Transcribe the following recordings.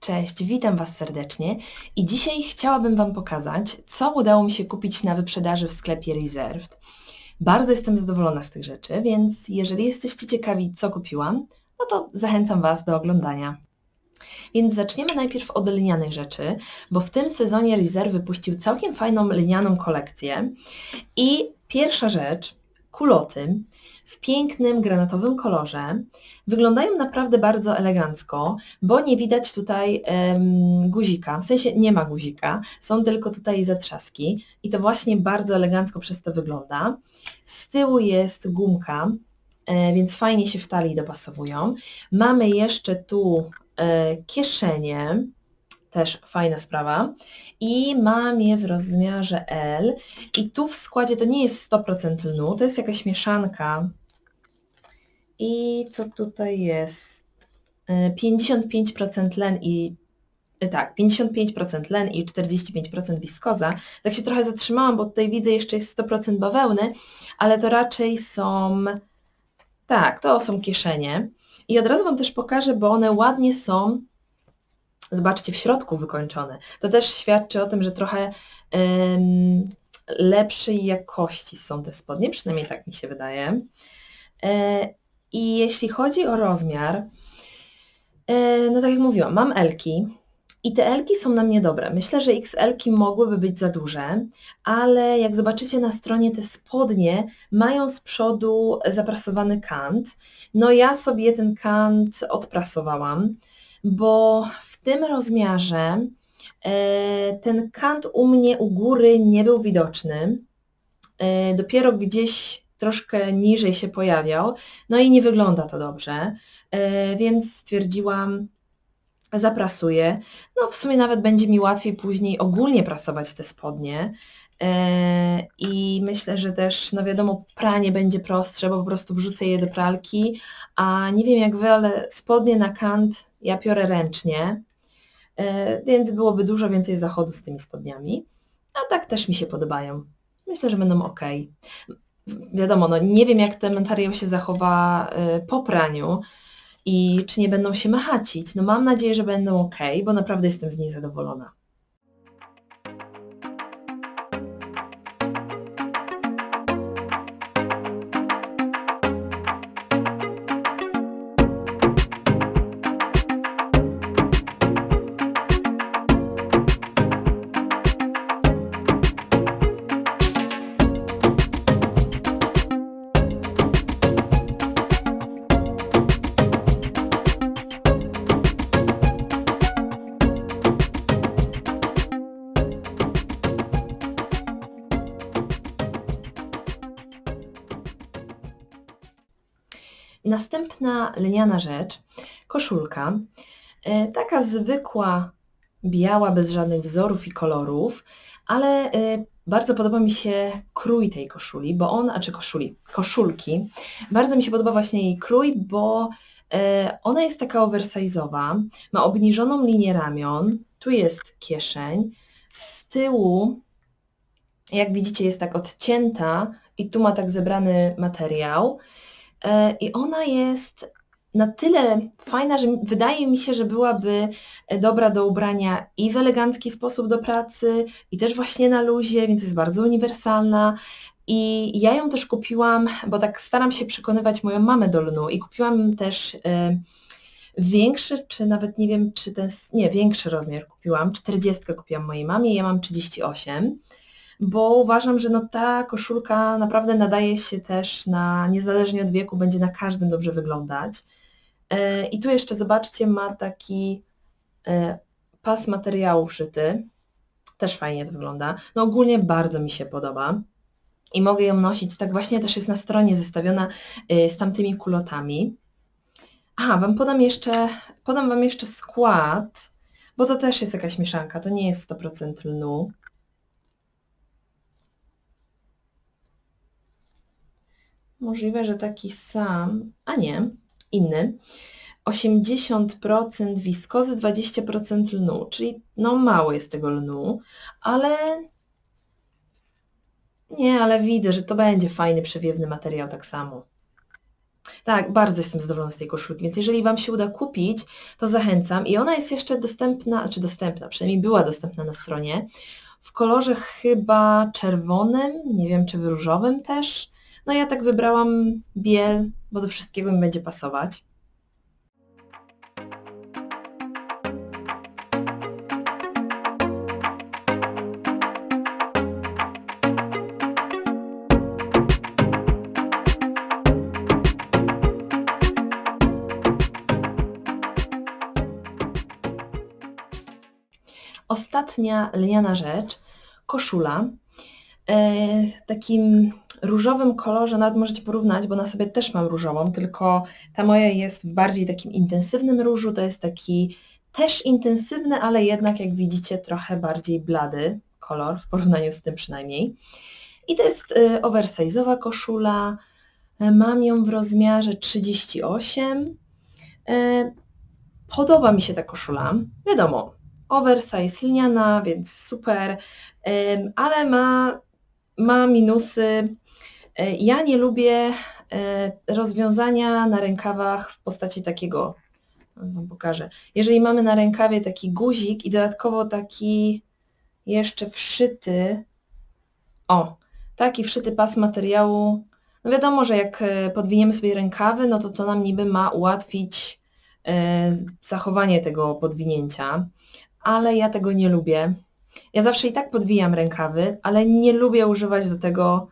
Cześć, witam Was serdecznie i dzisiaj chciałabym Wam pokazać, co udało mi się kupić na wyprzedaży w sklepie Reserved. Bardzo jestem zadowolona z tych rzeczy, więc jeżeli jesteście ciekawi, co kupiłam, no to zachęcam Was do oglądania. Więc zaczniemy najpierw od linianych rzeczy, bo w tym sezonie Reserve wypuścił całkiem fajną linianą kolekcję i pierwsza rzecz, kuloty w pięknym granatowym kolorze. Wyglądają naprawdę bardzo elegancko, bo nie widać tutaj em, guzika, w sensie nie ma guzika, są tylko tutaj zatrzaski i to właśnie bardzo elegancko przez to wygląda. Z tyłu jest gumka, e, więc fajnie się w talii dopasowują. Mamy jeszcze tu e, kieszenie, też fajna sprawa. I mam je w rozmiarze L. I tu w składzie to nie jest 100% lnu, to jest jakaś mieszanka. I co tutaj jest? 55% len i tak, 55% len i 45% wiskoza. Tak się trochę zatrzymałam, bo tutaj widzę jeszcze jest 100% bawełny, ale to raczej są, tak, to są kieszenie. I od razu Wam też pokażę, bo one ładnie są zobaczcie, w środku wykończone. To też świadczy o tym, że trochę ym, lepszej jakości są te spodnie, przynajmniej tak mi się wydaje. E, I jeśli chodzi o rozmiar, e, no tak jak mówiłam, mam Elki i te Elki są na mnie dobre. Myślę, że XL-ki mogłyby być za duże, ale jak zobaczycie na stronie, te spodnie mają z przodu zaprasowany kant. No ja sobie ten kant odprasowałam, bo w tym rozmiarze e, ten kant u mnie u góry nie był widoczny. E, dopiero gdzieś troszkę niżej się pojawiał, no i nie wygląda to dobrze, e, więc stwierdziłam, zaprasuję. No w sumie nawet będzie mi łatwiej później ogólnie prasować te spodnie, i myślę, że też, no wiadomo, pranie będzie prostsze, bo po prostu wrzucę je do pralki, a nie wiem jak wy, ale spodnie na kant ja piorę ręcznie, E, więc byłoby dużo więcej zachodu z tymi spodniami. A tak też mi się podobają. Myślę, że będą ok. Wiadomo, no nie wiem jak ten materiał się zachowa e, po praniu i czy nie będą się machacić. No mam nadzieję, że będą ok, bo naprawdę jestem z niej zadowolona. Następna lniana rzecz, koszulka. E, taka zwykła, biała, bez żadnych wzorów i kolorów, ale e, bardzo podoba mi się krój tej koszuli, bo on, a czy koszuli, koszulki. Bardzo mi się podoba właśnie jej krój, bo e, ona jest taka oversize'owa, ma obniżoną linię ramion, tu jest kieszeń, z tyłu, jak widzicie, jest tak odcięta i tu ma tak zebrany materiał. E, I ona jest na tyle fajna, że wydaje mi się, że byłaby dobra do ubrania i w elegancki sposób do pracy, i też właśnie na luzie, więc jest bardzo uniwersalna. I ja ją też kupiłam, bo tak staram się przekonywać moją mamę do lnu i kupiłam też e, większy, czy nawet nie wiem, czy ten, nie, większy rozmiar kupiłam, 40 kupiłam mojej mamie, ja mam 38 bo uważam, że no ta koszulka naprawdę nadaje się też na, niezależnie od wieku, będzie na każdym dobrze wyglądać. E, I tu jeszcze zobaczcie, ma taki e, pas materiału szyty, też fajnie to wygląda. No ogólnie bardzo mi się podoba i mogę ją nosić, tak właśnie też jest na stronie zestawiona e, z tamtymi kulotami. Aha, Wam podam jeszcze, podam Wam jeszcze skład, bo to też jest jakaś mieszanka, to nie jest 100% lnu. Możliwe, że taki sam, a nie, inny. 80% wiskozy, 20% lnu, czyli no mało jest tego lnu, ale nie, ale widzę, że to będzie fajny, przewiewny materiał tak samo. Tak, bardzo jestem zadowolona z tej koszulki, więc jeżeli Wam się uda kupić, to zachęcam. I ona jest jeszcze dostępna, czy dostępna, przynajmniej była dostępna na stronie, w kolorze chyba czerwonym, nie wiem czy w różowym też. No ja tak wybrałam biel, bo do wszystkiego mi będzie pasować. Ostatnia lniana rzecz, koszula. E, takim różowym kolorze, nawet możecie porównać, bo na sobie też mam różową, tylko ta moja jest w bardziej takim intensywnym różu, to jest taki też intensywny, ale jednak jak widzicie trochę bardziej blady kolor, w porównaniu z tym przynajmniej. I to jest y, oversize'owa koszula, e, mam ją w rozmiarze 38. E, podoba mi się ta koszula, wiadomo, oversize lniana, więc super, ale ma, ma minusy. E, ja nie lubię e, rozwiązania na rękawach w postaci takiego, wam pokażę. Jeżeli mamy na rękawie taki guzik i dodatkowo taki jeszcze wszyty, o, taki wszyty pas materiału, no wiadomo, że jak e, podwiniemy sobie rękawy, no to to nam niby ma ułatwić zachowanie tego podwinięcia, ale ja tego nie lubię. Ja zawsze i tak podwijam rękawy, ale nie lubię używać do tego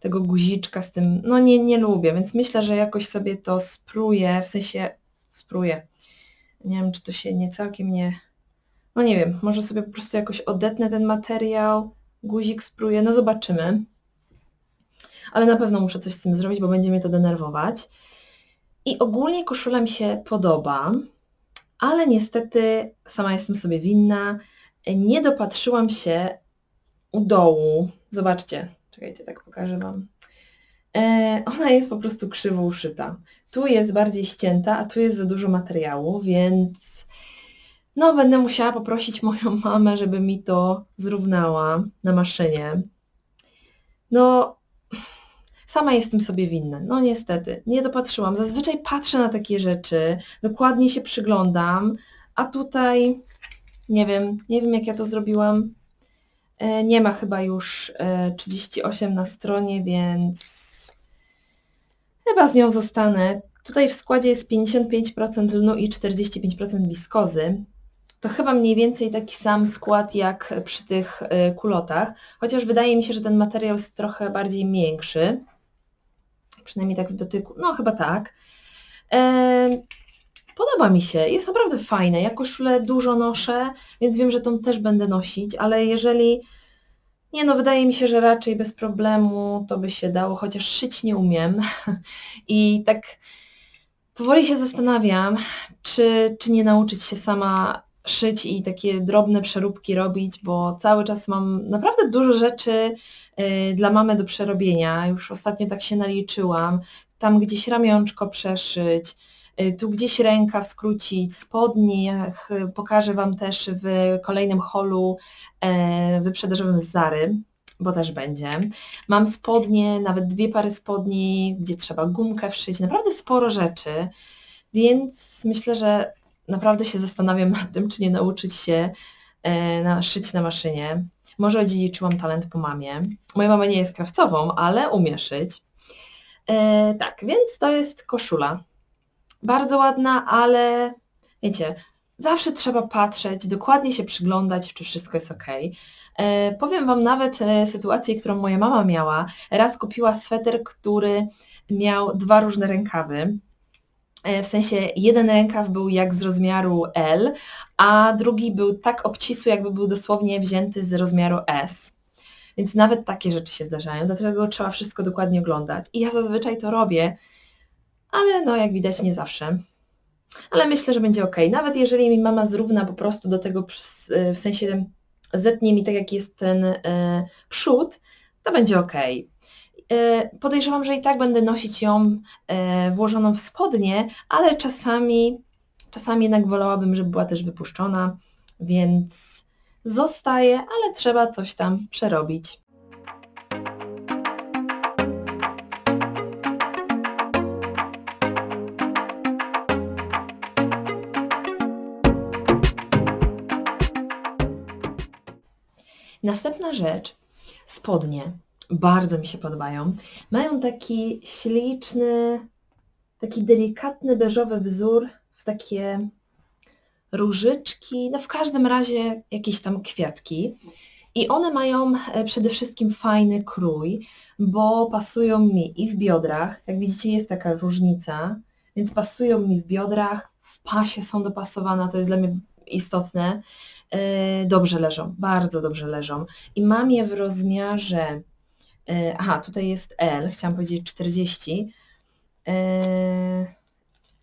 tego guziczka z tym, no nie, nie lubię, więc myślę, że jakoś sobie to spróję, w sensie spróję. Nie wiem, czy to się nie całkiem nie... No nie wiem, może sobie po prostu jakoś odetnę ten materiał, guzik spróję, no zobaczymy. Ale na pewno muszę coś z tym zrobić, bo będzie mnie to denerwować. I ogólnie koszula mi się podoba, ale niestety sama jestem sobie winna. Nie dopatrzyłam się u dołu. Zobaczcie, czekajcie, tak pokażę Wam. E, ona jest po prostu krzywo uszyta. Tu jest bardziej ścięta, a tu jest za dużo materiału, więc no będę musiała poprosić moją mamę, żeby mi to zrównała na maszynie. No, sama jestem sobie winna. No niestety, nie dopatrzyłam. Zazwyczaj patrzę na takie rzeczy, dokładnie się przyglądam, a tutaj nie wiem, nie wiem jak ja to zrobiłam. E, nie ma chyba już 38 e, na stronie, więc chyba z nią zostanę. Tutaj w składzie jest 55% lnu i 45% wiskozy. To chyba mniej więcej taki sam skład jak przy tych e, kulotach, chociaż wydaje mi się, że ten materiał jest trochę bardziej miększy. Przynajmniej tak w dotyku. No chyba tak. Podoba mi się, jest naprawdę fajne. Ja koszulę dużo noszę, więc wiem, że tą też będę nosić, ale jeżeli... Nie no, wydaje mi się, że raczej bez problemu to by się dało, chociaż szyć nie umiem. I tak powoli się zastanawiam, czy, czy nie nauczyć się sama szyć i takie drobne przeróbki robić, bo cały czas mam naprawdę dużo rzeczy y, dla mamy do przerobienia. Już ostatnio tak się naliczyłam. Tam gdzieś ramionczko przeszyć, tu gdzieś rękaw skrócić, spodni, pokażę Wam też w kolejnym holu e, wyprzedażowym z Zary, bo też będzie. Mam spodnie, nawet dwie pary spodni, gdzie trzeba gumkę wszyć, naprawdę sporo rzeczy, więc myślę, że naprawdę się zastanawiam nad tym, czy nie nauczyć się e, na, szyć na maszynie. Może odziedziczyłam talent po mamie. Moja mama nie jest krawcową, ale umie szyć. E, tak, więc to jest koszula bardzo ładna, ale wiecie, zawsze trzeba patrzeć, dokładnie się przyglądać, czy wszystko jest ok. E, powiem Wam nawet e, sytuację, którą moja mama miała. Raz kupiła sweter, który miał dwa różne rękawy. E, w sensie jeden rękaw był jak z rozmiaru L, a drugi był tak obcisły, jakby był dosłownie wzięty z rozmiaru S. Więc nawet takie rzeczy się zdarzają, dlatego trzeba wszystko dokładnie oglądać. I ja zazwyczaj to robię, ale no jak widać nie zawsze. Ale myślę, że będzie ok. Nawet jeżeli mi mama zrówna po prostu do tego, e, w sensie zetnie mi tak jak jest ten e, przód, to będzie ok. E, podejrzewam, że i tak będę nosić ją włożoną w spodnie, ale czasami, czasami jednak wolałabym, żeby była też wypuszczona, więc zostaje, ale trzeba coś tam przerobić. Następna rzecz, spodnie. Bardzo mi się podobają. Mają taki śliczny, taki delikatny beżowy wzór w takie różyczki, no w każdym razie jakieś tam kwiatki. I one mają e, przede wszystkim fajny krój, bo pasują mi i w biodrach, jak widzicie jest taka różnica, więc pasują mi w biodrach, w pasie są dopasowane, to jest dla mnie istotne. E, dobrze leżą, bardzo dobrze leżą. I mam je w rozmiarze, e, aha, tutaj jest L, chciałam powiedzieć 40.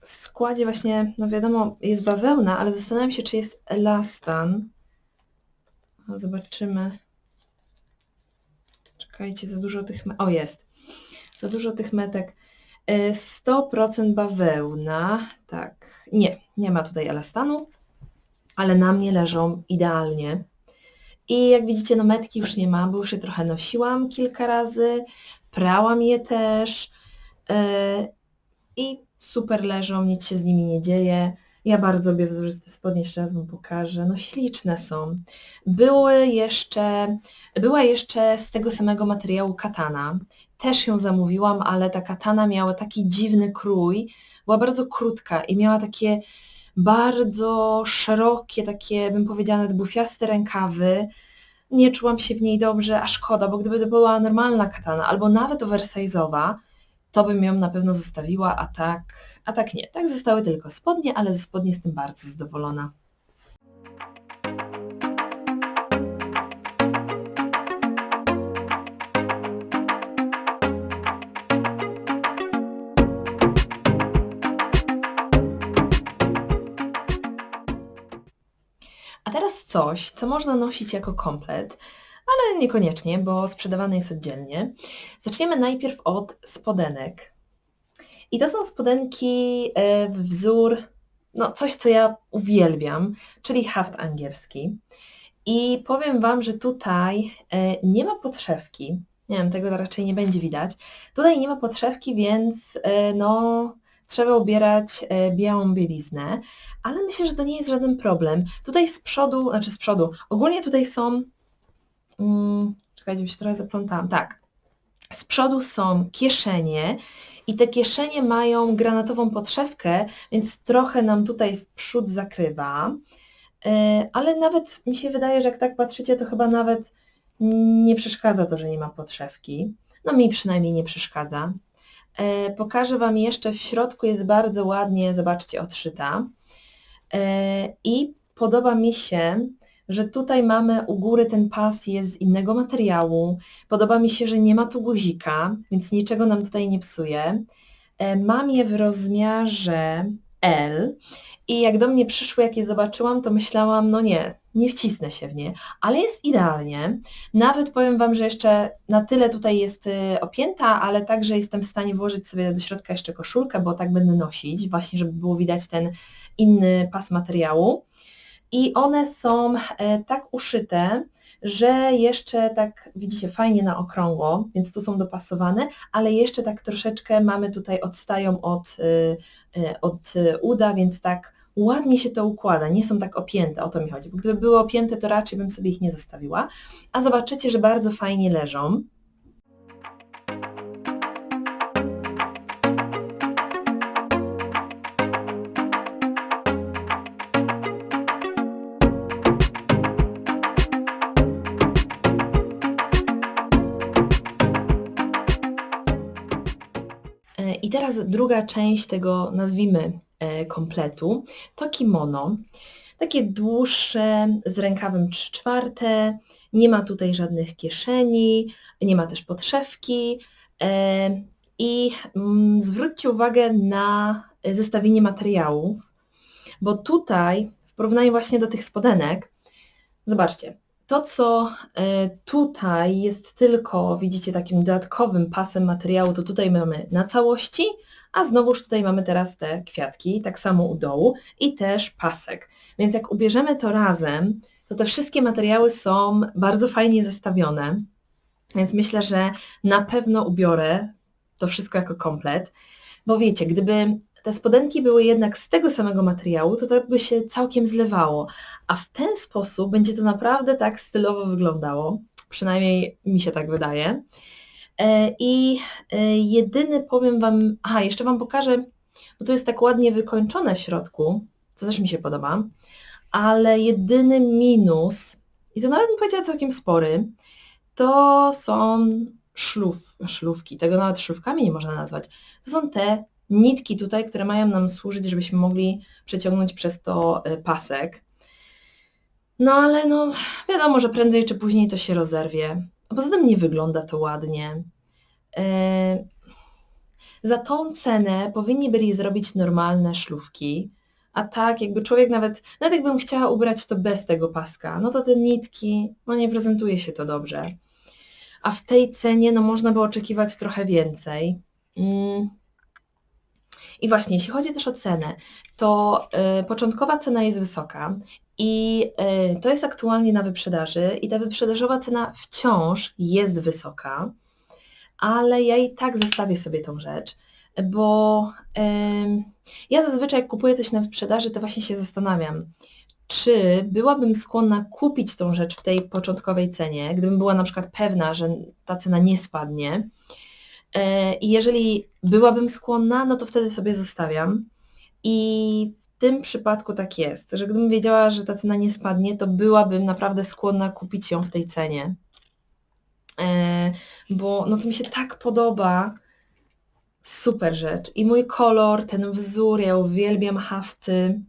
W składzie właśnie, no wiadomo, jest bawełna, ale zastanawiam się, czy jest elastan. Zobaczymy. Czekajcie, za dużo tych... O, jest. Za dużo tych metek. 100% e, bawełna. Tak. Nie, nie ma tutaj elastanu, ale na mnie leżą idealnie. I jak widzicie, no metki już nie ma, bo już je trochę nosiłam kilka razy. Prałam je też. Yy, I super leżą, nic się z nimi nie dzieje. Ja bardzo lubię wzorzyste spodnie, jeszcze raz Wam pokażę. No śliczne są. Były jeszcze, była jeszcze z tego samego materiału katana. Też ją zamówiłam, ale ta katana miała taki dziwny krój. Była bardzo krótka i miała takie bardzo szerokie, takie bym powiedziała bufiaste rękawy. Nie czułam się w niej dobrze, a szkoda, bo gdyby to była normalna katana albo nawet oversize'owa, to bym ją na pewno zostawiła, a tak, a tak nie. Tak zostały tylko spodnie, ale ze spodnie jestem bardzo zadowolona. Coś, co można nosić jako komplet, ale niekoniecznie, bo sprzedawane jest oddzielnie. Zaczniemy najpierw od spodenek. I to są spodenki e, w wzór, no coś, co ja uwielbiam, czyli haft angielski. I powiem Wam, że tutaj e, nie ma podszewki. Nie wiem, tego raczej nie będzie widać. Tutaj nie ma podszewki, więc e, no, trzeba ubierać białą bieliznę, ale myślę, że to nie jest żaden problem. Tutaj z przodu, znaczy z przodu, ogólnie tutaj są Mm, czekajcie, bo się trochę zaplątałam. Tak. Z przodu są kieszenie i te kieszenie mają granatową podszewkę, więc trochę nam tutaj przód zakrywa. E, ale nawet mi się wydaje, że jak tak patrzycie, to chyba nawet nie przeszkadza to, że nie ma podszewki. No mi przynajmniej nie przeszkadza. E, pokażę Wam jeszcze, w środku jest bardzo ładnie, zobaczcie, odszyta. E, I podoba mi się, że tutaj mamy u góry ten pas jest z innego materiału. Podoba mi się, że nie ma tu guzika, więc niczego nam tutaj nie psuje. E, mam je w rozmiarze L i jak do mnie przyszły, jak je zobaczyłam, to myślałam, no nie, nie wcisnę się w nie, ale jest idealnie. Nawet powiem Wam, że jeszcze na tyle tutaj jest y, opięta, ale także jestem w stanie włożyć sobie do środka jeszcze koszulkę, bo tak będę nosić, właśnie żeby było widać ten inny pas materiału i one są e, tak uszyte, że jeszcze tak, widzicie, fajnie na okrągło, więc tu są dopasowane, ale jeszcze tak troszeczkę mamy tutaj, odstają od, e, e, od uda, więc tak ładnie się to układa, nie są tak opięte, o to mi chodzi, bo gdyby były opięte, to raczej bym sobie ich nie zostawiła, a zobaczycie, że bardzo fajnie leżą. I teraz druga część tego, nazwijmy, e, kompletu, to kimono. Takie dłuższe, z rękawem 3 czwarte, nie ma tutaj żadnych kieszeni, nie ma też podszewki. E, I mm, zwróćcie uwagę na zestawienie materiałów, bo tutaj, w porównaniu właśnie do tych spodenek, zobaczcie, to, co e, tutaj jest tylko, widzicie, takim dodatkowym pasem materiału, to tutaj mamy na całości, a znowuż tutaj mamy teraz te kwiatki, tak samo u dołu i też pasek. Więc jak ubierzemy to razem, to te wszystkie materiały są bardzo fajnie zestawione, więc myślę, że na pewno ubiorę to wszystko jako komplet, bo wiecie, gdyby te spodenki były jednak z tego samego materiału, to tak by się całkiem zlewało. A w ten sposób będzie to naprawdę tak stylowo wyglądało. Przynajmniej mi się tak wydaje. E, I e, jedyny powiem Wam, aha, jeszcze Wam pokażę, bo to jest tak ładnie wykończone w środku, co też mi się podoba, ale jedyny minus, i to nawet bym powiedziała całkiem spory, to są szluf, tego nawet szlufkami nie można nazwać. To są te nitki tutaj, które mają nam służyć, żebyśmy mogli przeciągnąć przez to e, pasek. No ale no wiadomo, że prędzej czy później to się rozerwie. A poza tym nie wygląda to ładnie. Yy, za tą cenę powinni byli zrobić normalne szlufki, a tak jakby człowiek nawet, nawet jakbym chciała ubrać to bez tego paska, no to te nitki, no nie prezentuje się to dobrze. A w tej cenie no można by oczekiwać trochę więcej. Mm. I właśnie, jeśli chodzi też o cenę, to y, początkowa cena jest wysoka i y, to jest aktualnie na wyprzedaży i ta wyprzedażowa cena wciąż jest wysoka, ale ja i tak zostawię sobie tą rzecz, bo ja zazwyczaj jak kupuję coś na wyprzedaży, to właśnie się zastanawiam, czy byłabym skłonna kupić tą rzecz w tej początkowej cenie, gdybym była na przykład pewna, że ta cena nie spadnie. E, I jeżeli byłabym skłonna, no to wtedy sobie zostawiam. I w tym przypadku tak jest, że gdybym wiedziała, że ta cena nie spadnie, to byłabym naprawdę skłonna kupić ją w tej cenie. E, bo no to mi się tak podoba. Super rzecz. I mój kolor, ten wzór, ja uwielbiam hafty.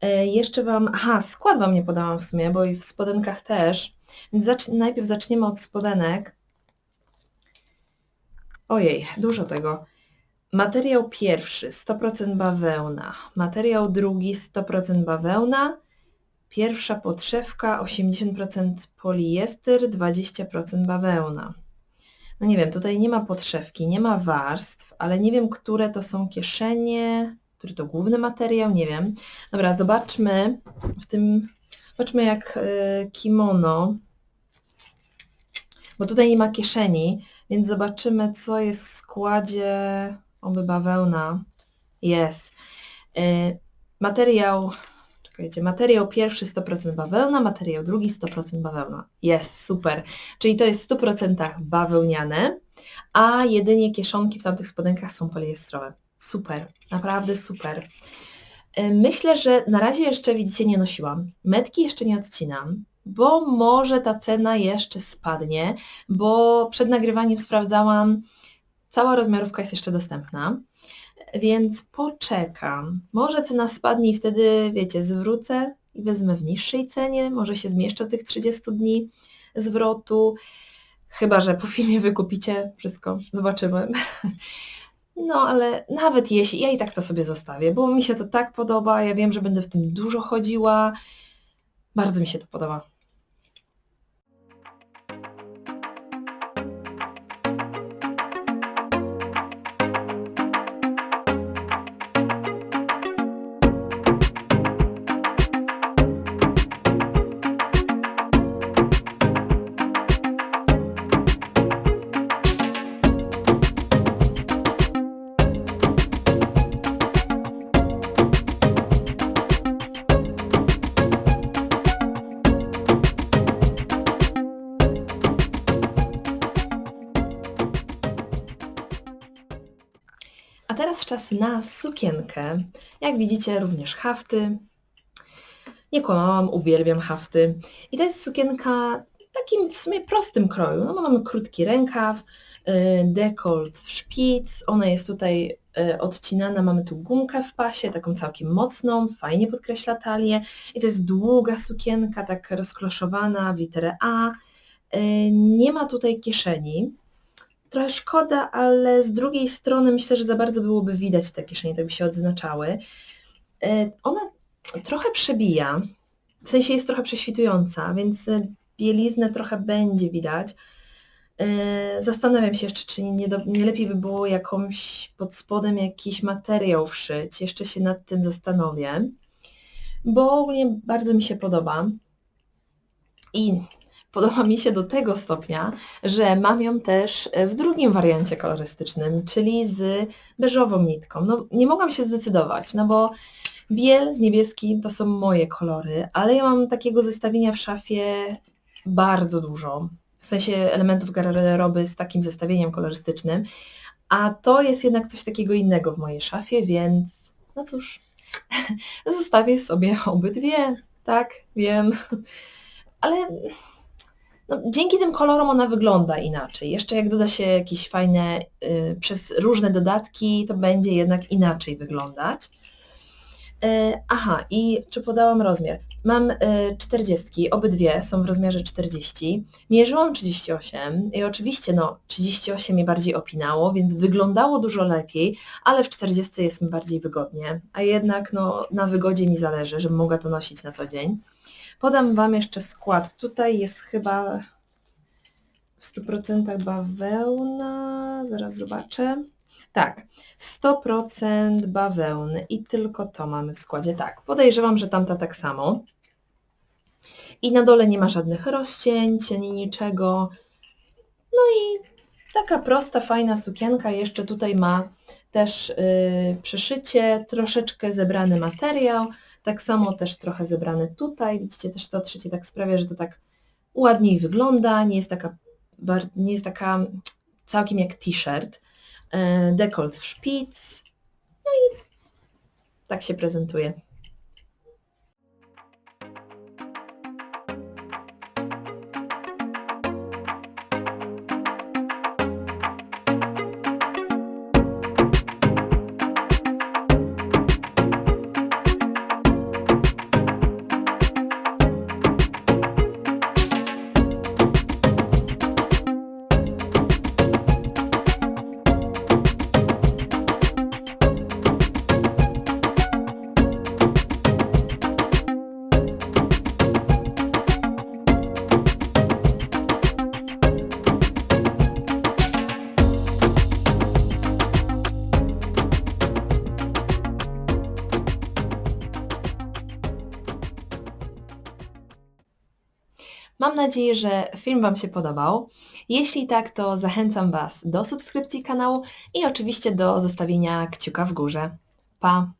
E, jeszcze Wam, aha, skład Wam nie podałam w sumie, bo i w spodenkach też. Więc zacz, najpierw zaczniemy od spodenek. Ojej, dużo tego. Materiał pierwszy 100% bawełna, materiał drugi 100% bawełna, pierwsza podszewka 80% poliester, 20% bawełna. No nie wiem, tutaj nie ma podszewki, nie ma warstw, ale nie wiem, które to są kieszenie, który to główny materiał, nie wiem. Dobra, zobaczmy w tym, zobaczmy jak y, kimono, bo tutaj nie ma kieszeni, więc zobaczymy, co jest w składzie oby bawełna. Jest. Y, materiał, czekajcie, materiał pierwszy 100% bawełna, materiał drugi 100% bawełna. Jest, super. Czyli to jest w 100% bawełniane, a jedynie kieszonki w tamtych spodenkach są poliestrowe. Super, naprawdę super. Y, myślę, że na razie jeszcze, widzicie, nie nosiłam. Metki jeszcze nie odcinam, bo może ta cena jeszcze spadnie, bo przed nagrywaniem sprawdzałam, cała rozmiarówka jest jeszcze dostępna, więc poczekam. Może cena spadnie i wtedy, wiecie, zwrócę i wezmę w niższej cenie, może się zmieszczę tych 30 dni zwrotu, chyba, że po filmie wykupicie wszystko, zobaczymy. No, ale nawet jeśli, ja i tak to sobie zostawię, bo mi się to tak podoba, ja wiem, że będę w tym dużo chodziła, bardzo mi się to podoba. Na sukienkę. Jak widzicie, również hafty. Nie kłamałam, uwielbiam hafty. I to jest sukienka takim w sumie prostym kroju. No, mamy krótki rękaw, y, dekolt w szpic, ona jest tutaj y, odcinana, mamy tu gumkę w pasie, taką całkiem mocną, fajnie podkreśla talię i to jest długa sukienka, tak rozkloszowana w literę A. Y, nie ma tutaj kieszeni, Trochę szkoda, ale z drugiej strony myślę, że za bardzo byłoby widać te kieszenie, tak by się odznaczały. E, ona trochę przebija, w sensie jest trochę prześwitująca, więc bieliznę trochę będzie widać. E, zastanawiam się jeszcze, czy nie, do, nie lepiej by było jakąś pod spodem jakiś materiał wszyć. Jeszcze się nad tym zastanowię, bo ogólnie bardzo mi się podoba. I podoba mi się do tego stopnia, że mam ją też w drugim wariancie kolorystycznym, czyli z beżową nitką. No, nie mogłam się zdecydować, no bo biel z niebieski to są moje kolory, ale ja mam takiego zestawienia w szafie bardzo dużo, w sensie elementów garderoby z takim zestawieniem kolorystycznym, a to jest jednak coś takiego innego w mojej szafie, więc no cóż, zostawię sobie obydwie, tak, wiem, ale no, dzięki tym kolorom ona wygląda inaczej. Jeszcze jak doda się jakieś fajne, y, przez różne dodatki, to będzie jednak inaczej wyglądać. E, aha, i czy podałam rozmiar? Mam e, 40, obydwie są w rozmiarze 40. Mierzyłam 38 i oczywiście no 38 mnie bardziej opinało, więc wyglądało dużo lepiej, ale w 40 jest mi bardziej wygodnie, a jednak no na wygodzie mi zależy, żebym mogła to nosić na co dzień. Podam Wam jeszcze skład. Tutaj jest chyba w 100% bawełna, zaraz zobaczę. Tak, 100% bawełny i tylko to mamy w składzie. Tak, podejrzewam, że tamta tak samo. I na dole nie ma żadnych rozcięć ani niczego. No i taka prosta, fajna sukienka. Jeszcze tutaj ma też yy, przeszycie, troszeczkę zebrany materiał. Tak samo też trochę zebrany tutaj. Widzicie, też to odszycie tak sprawia, że to tak ładniej wygląda. Nie jest taka, nie jest taka całkiem jak t-shirt. E, dekolt w szpic, no i tak się prezentuje. Nadzieję, że film Wam się podobał. Jeśli tak, to zachęcam Was do subskrypcji kanału i oczywiście do zostawienia kciuka w górze. Pa!